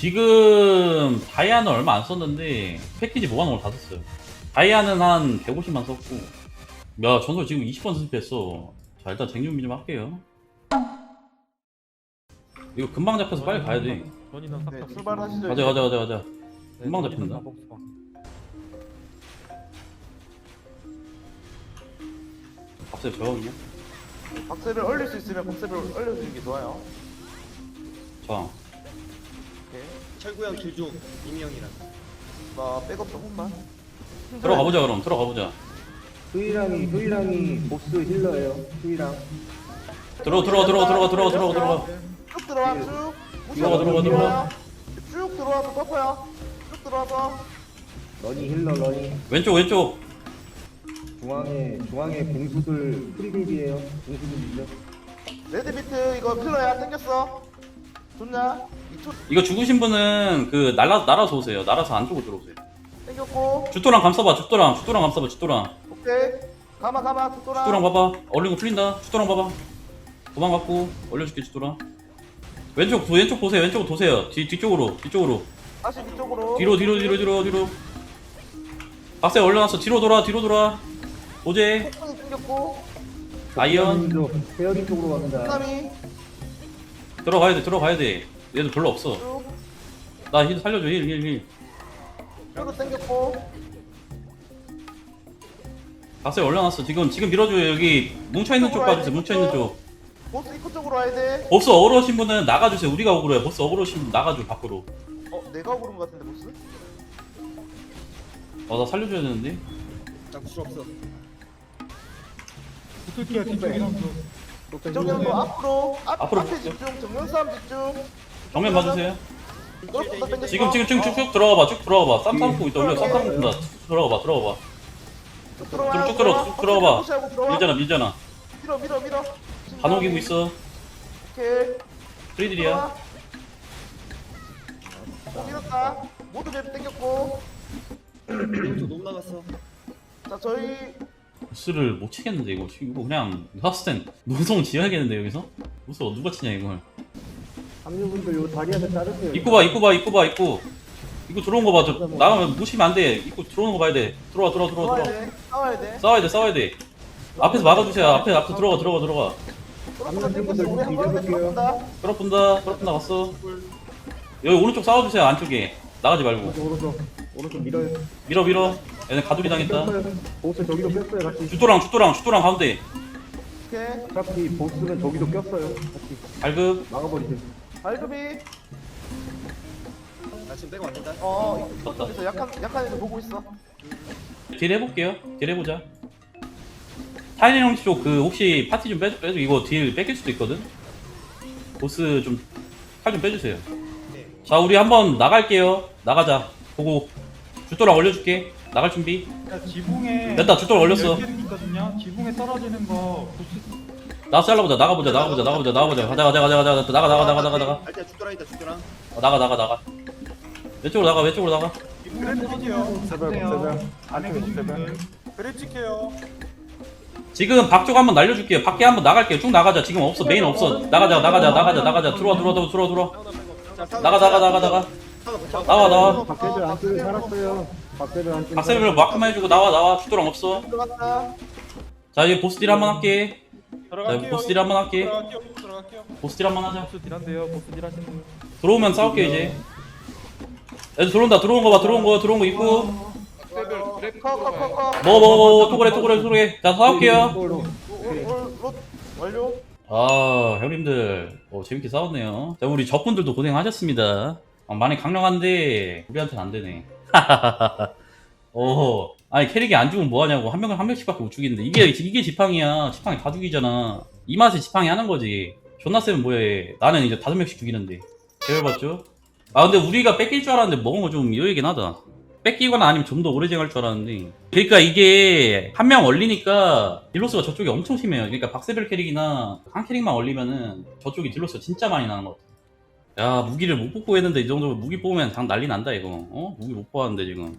지금 다이아는 얼마 안 썼는데 패키지 모아놓은 걸다 썼어요. 다이아는 한 150만 썼고 야 전설 지금 20번 수습했어. 자 일단 쟁준비 좀 할게요. 이거 금방 잡혀서 빨리 가야 돼. 싹다 네, 출발하시죠. 가자 가자 가자 가자. 네, 금방 잡힌다. 다. 갑자기 저거든요. 박세를 얼릴 수 있으면 박세를 얼려주는 게 좋아요. 자. 철구 형 길중 이명이랑 나 백업 조금만. 들어가 보자 그럼 들어가 보자. 후이랑이 후이랑이 보스 힐러예요. 후이랑 들어 들어 들어 들어가 들어가 들어가 들어가. 쭉 들어와 쭉. 들어가, 들어가, 들어가. 쭉 들어와서 덮어야. 쭉 들어와서. 러니 힐러 러니 왼쪽 왼쪽. 중앙에 중앙에 공수들 프리딜이에요. 공수들이죠. 레드 비트 이거 필러야 땡겼어. 좋냐? 이쪽 이거 죽으신 분은 그 날라 날아서 오세요. 날아서 안쪽으로 들어오세요. 땡겼고. 죽도랑 감싸봐 죽도랑 죽도랑 감싸봐 죽도랑. 오케이. 가마 가마 툭돌아. 죽도랑 봐봐. 얼린 거 풀린다. 죽도랑 봐봐. 도망갔고 올려줄게 죽도랑. 왼쪽 도 왼쪽 보세요. 왼쪽 도세요. 뒤 뒤쪽으로 뒤쪽으로. 다시 뒤쪽으로. 뒤로 뒤로 뒤로 뒤로 뒤로. 박세 올려놨어. 뒤로 돌아 뒤로 돌아. 도제 이 땡겼고. 아이언 페어링 쪽으로 갑니다. 사람이 들어가야 돼 들어가야 돼. 얘도 별로 없어. 쭉. 나 힐 살려줘 힐힐 힐. 쭉 땡겼고. 박세 올려놨어. 지금 지금 밀어줘요. 여기 뭉쳐 있는 쪽 봐주세요. 뭉쳐 있는 쪽. 보스 입구 쪽으로 와야 돼. 보스 어그러신 분은 나가주세요. 우리가 억울해. 보스 어그러신 분 나가줘 밖으로. 어, 내가 고른 것 같은데 보스? 어 나 살려줘야 되는데. 짝수 없어 붙을게요 뒤쪽에 선수. 정면도 앞으로 앞, 앞으로 앞에. 집중 정면 싸움 집중 정면 봐주세요. 골프도. 지금 지금 지금 쭉쭉 들어가봐. 쭉 들어가봐. 쌈 싸먹고 있다. 올려. 쌈 싸먹고 있다. 들어가봐. 들어가봐. 쭉 들어와 쭉 들어, 쭉. 푸시하고 들어와. 밀잖아. 밀잖아. 밀어 밀어 밀어 다 녹이고 있어. 오케이 프리들이야. 들어와. 어, 밀었다 모두 맵 땡겼고 너무 나갔어 자 저희 보스를 못 치겠는데 이거. 이거 그냥 하스텐 노송 지어야겠는데 여기서. 보스 누가 치냐 이걸. 합류분들 요 다리에서 자르세요. 입구 봐. 입구 봐. 입구 봐. 입구. 입구 들어온 거 봐. 저, 나가면 무시면 안 돼. 입구 들어오는 거 봐야 돼. 들어와 들어와 들어와 싸워야 들어와. 돼 싸워야 돼 싸워야 돼. 싸워야 돼. 앞에서 막아주세요. 앞에 앞에 들어가 들어가 들어가. 골프도 땡겼어 분들 우리 한 번에 뒤져볼게요. 들어간다 끌어푼다. 끌어푼다 갔어. 여기 오른쪽 싸워주세요. 안쪽에. 나가지 말고. 오른쪽 오른쪽 오른쪽 밀어요. 밀어 밀어. 얘네 가두리 당했다. 뺐어요. 보스 저기도 꼈어요 같이. 죽도랑 죽도랑 죽도랑 가운데. 오케이 어차피 보스는 저기도 꼈어요. 같이 발급. 막아버리세요. 발급이 나 지금 빼고 왔다 어 입구 쪽에서 약한 약한 애들 보고 있어 딜 해볼게요. 딜 해보자. 타이니 형씨 쪽그 혹시 파티 좀 빼줘 빼줘 이거 딜 뺏길 수도 있거든. 보스 좀 칼 좀 빼주세요. 네자 우리 한번 나갈게요. 나가자. 보고 죽도랑 올려줄게. 나갈 준비. 야, 지붕에 됐다, 죽도록 올렸어. 있거든요. 지붕에 떨어지는 거 보스 나서 잘라보자. 나가보자. 나가보자. 나가보자. 나가보자. 가자 가자 가자 가자 가자. 나가 나가 나가 나가 나가. 알때 죽더라 있다 죽더라 어, 나가 나가 나가. 왼쪽으로 나가 왼쪽으로 나가. 지붕에 떨어져요. 보세요. 제발. 안에 계신 제발. 분들. 그래 찍혀요. 지금 밖쪽 한번 날려줄게요. 밖에 한번 나갈게요. 쭉 나가자. 지금 없어. 메인 없어. 나가자 나가자 나가자 나가자. 들어와 들어와 들어와 들어와 들어와. 나가 나가 나가 나가. 나와 나와. 박세들 안쪽에 살았어요. 박세들 안쪽에. 박세를 마크만 해주고 나와 나와. 죽도랑 없어. 자 이제 보스 딜 한번 할게. 자 들어갈게요. 보스 딜 한번 할게. 들어갈게요. 들어갈게요. 보스 딜 한번 하자. 보스 딜한데요. 보스 딜 하시는 분. 들어오면 싸울게 이제. 애들 들어온다 들어온 거봐 들어온 거 들어온 거 있고. 커커커커 먹어 먹어 먹어 토그래 토그래 토그래. 자 싸울게요. 이걸로. 롯 완료 아 형님들 어, 재밌게 싸웠네요. 자 우리 적분들도 고생하셨습니다. 어, 많이 강력한데 우리한테는 안 되네. 어 아니 캐릭이 안 죽으면 뭐 하냐고 한 명을 한 명씩밖에 못 죽이는데 이게 이게 지팡이야. 지팡이 다 죽이잖아. 이 맛에 지팡이 하는 거지. 존나 세면 뭐해. 나는 이제 다섯 명씩 죽이는데. 대열 봤죠? 아 근데 우리가 뺏길 줄 알았는데 먹은 거 좀 여유긴 하다. 뺏기거나 아니면 좀 더 오래 쟁할 줄 알았는데. 그러니까 이게 한 명 얼리니까 딜로스가 저쪽이 엄청 심해요. 그러니까 박세별 캐릭이나 한 캐릭만 얼리면은 저쪽이 딜로스가 진짜 많이 나는 것 같아. 야 무기를 못 뽑고 했는데 이 정도면 무기 뽑으면 당 난리 난다 이거. 어? 무기 못 뽑았는데 지금.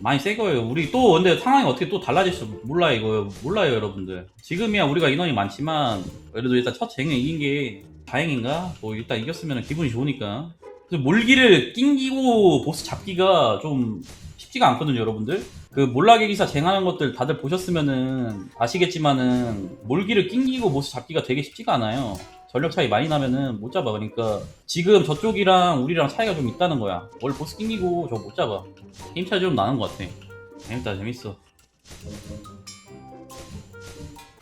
많이 새 거예요. 우리 또 근데 상황이 어떻게 또 달라질지 몰라요 이거 몰라요 여러분들. 지금이야 우리가 인원이 많지만 그래도 일단 첫 쟁에 이긴 게 다행인가? 뭐 일단 이겼으면 기분이 좋으니까. 몰기를 낑기고 보스 잡기가 좀 쉽지가 않거든요 여러분들. 그 몰락의 기사 쟁하는 것들 다들 보셨으면은 아시겠지만은 몰기를 낑기고 보스 잡기가 되게 쉽지가 않아요. 전력 차이 많이 나면은 못 잡아. 그러니까 지금 저쪽이랑 우리랑 차이가 좀 있다는 거야. 원래 보스 낑기고 저거 못 잡아. 게임 차이 좀 나는 것 같아. 재밌다, 재밌어.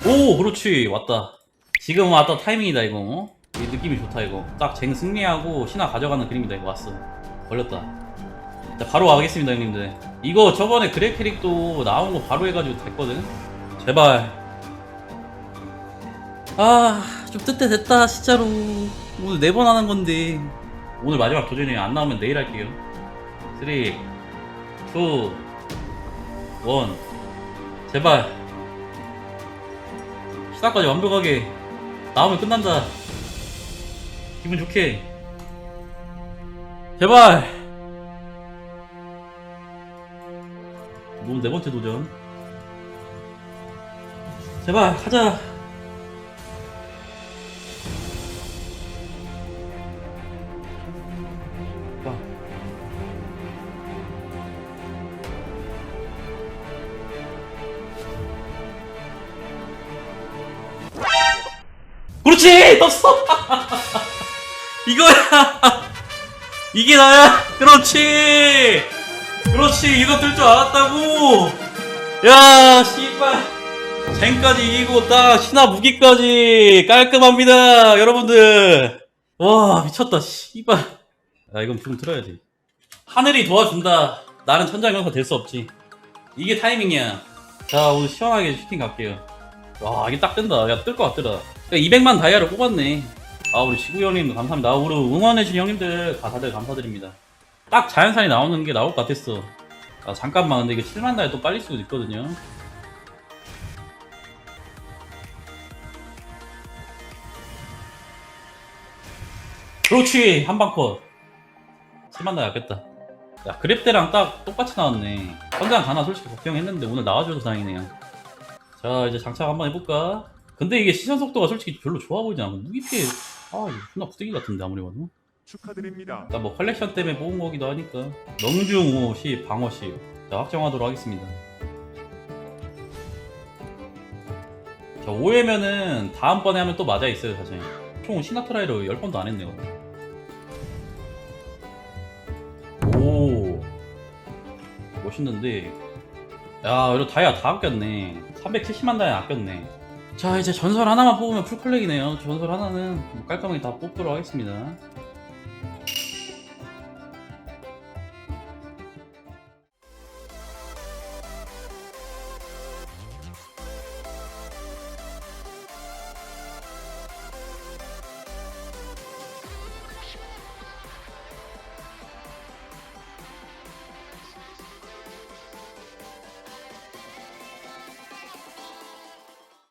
오, 그렇지. 왔다. 지금 왔다 타이밍이다, 이거. 이 느낌이 좋다, 이거. 딱 쟁 승리하고 신화 가져가는 그림이다, 이거 왔어. 걸렸다. 자, 바로 가겠습니다, 형님들. 이거 저번에 그래 캐릭도 나온 거 바로 해가지고 됐거든? 제발. 아, 좀 뜻대 됐다, 진짜로. 오늘 네 번 하는 건데. 오늘 마지막 도전이에요. 안 나오면 내일 할게요. 3, 2, 1. 제발. 시작까지 완벽하게 나오면 끝난다. 기분 좋게. 제발. 오늘 네 번째 도전. 제발, 가자. 봐. 그렇지! 떴어! 이거야! 이게 나야! 그렇지! 그렇지! 이거 뜰 줄 알았다고! 야, 씨발! 쟁까지 이기고 딱 신화 무기까지 깔끔합니다, 여러분들! 와, 미쳤다, 씨발. 야, 이건 좀 틀어야지. 하늘이 도와준다. 나는 천장명사 될 수 없지. 이게 타이밍이야. 자, 오늘 시원하게 슈팅 갈게요. 와, 이게 딱 뜬다. 야, 뜰 것 같더라. 200만 다이아를 뽑았네. 아, 우리 지구 형님 감사합니다. 아, 우리 응원해주신 형님들 다 다들 감사드립니다. 딱 자연산이 나오는 게 나올 것 같았어. 아, 잠깐만. 근데 이게 7만 다이아 또 빨릴 수도 있거든요. 그렇지! 한방 컷. 7만 다이아 아꼈다. 야, 그랩대랑 딱 똑같이 나왔네. 현장 가나 솔직히 걱정했는데 오늘 나와줘서 다행이네요. 자, 이제 장착 한번 해볼까? 근데 이게 시선 속도가 솔직히 별로 좋아 보이지 않고 무기 피해 아 이거 존나 부대기 같은데 아무리 봐도. 축하드립니다. 일단 뭐 컬렉션 때문에 뽑은 거기도 하니까. 명중 5시 방어 시 자, 확정하도록 하겠습니다. 자 5회면은 다음번에 하면 또 맞아 있어요 사실. 총 시나트라이로 10번도 안 했네요. 오. 멋있는데. 야 이거 다이아 다 아꼈네. 370만 다이아 아꼈네 자 이제 전설 하나만 뽑으면 풀컬렉이네요. 전설 하나는 깔끔하게 다 뽑도록 하겠습니다